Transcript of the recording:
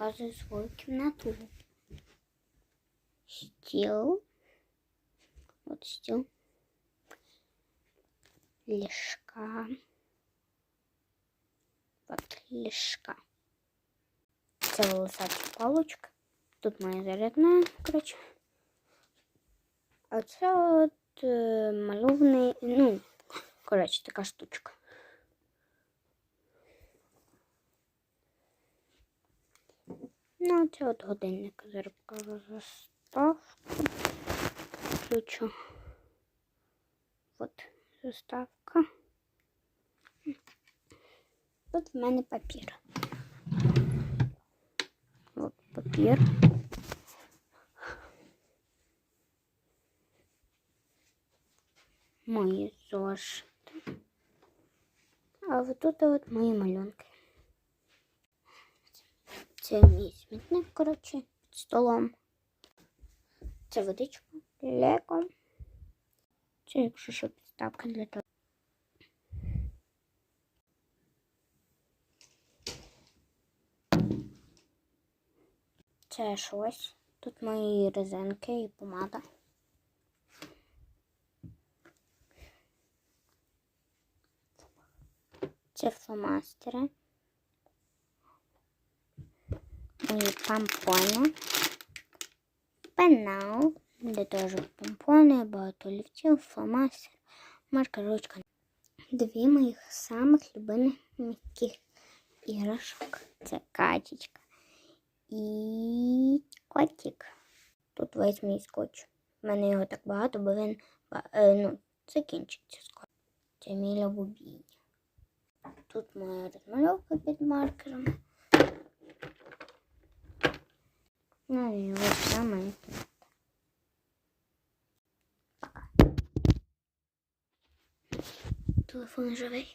показую свою кімнату. Стіл. От стіл. Ліжка. От ліжка. Це волосаті палочка. Тут моя зарядна, коротше. А це от е, мальовний, ну, коротше, така штучка. Ну, це от годинник. Покажу заставку. Ключу. От заставка. Тут в мене папір. От папір. Мої зошити. А от тут от мої малюнки. Це мій смітник, коротше, під столом. Це водичка, леко. Це, якщо що, підставка для того. Це щось. Тут мої резинки і помада. Це фломастери. Мої помпони. Пенал, де теж помпони, багато ліфтів, фломастер, марка ручка. Дві моїх самих любимих іграшок. Це качечка і котик. Тут весь скотч. У мене його так багато, бо він е, ну, закінчиться скоро. Це мій лабубінь. Тут моя розмальовка під маркером. 我关门。打电话设备。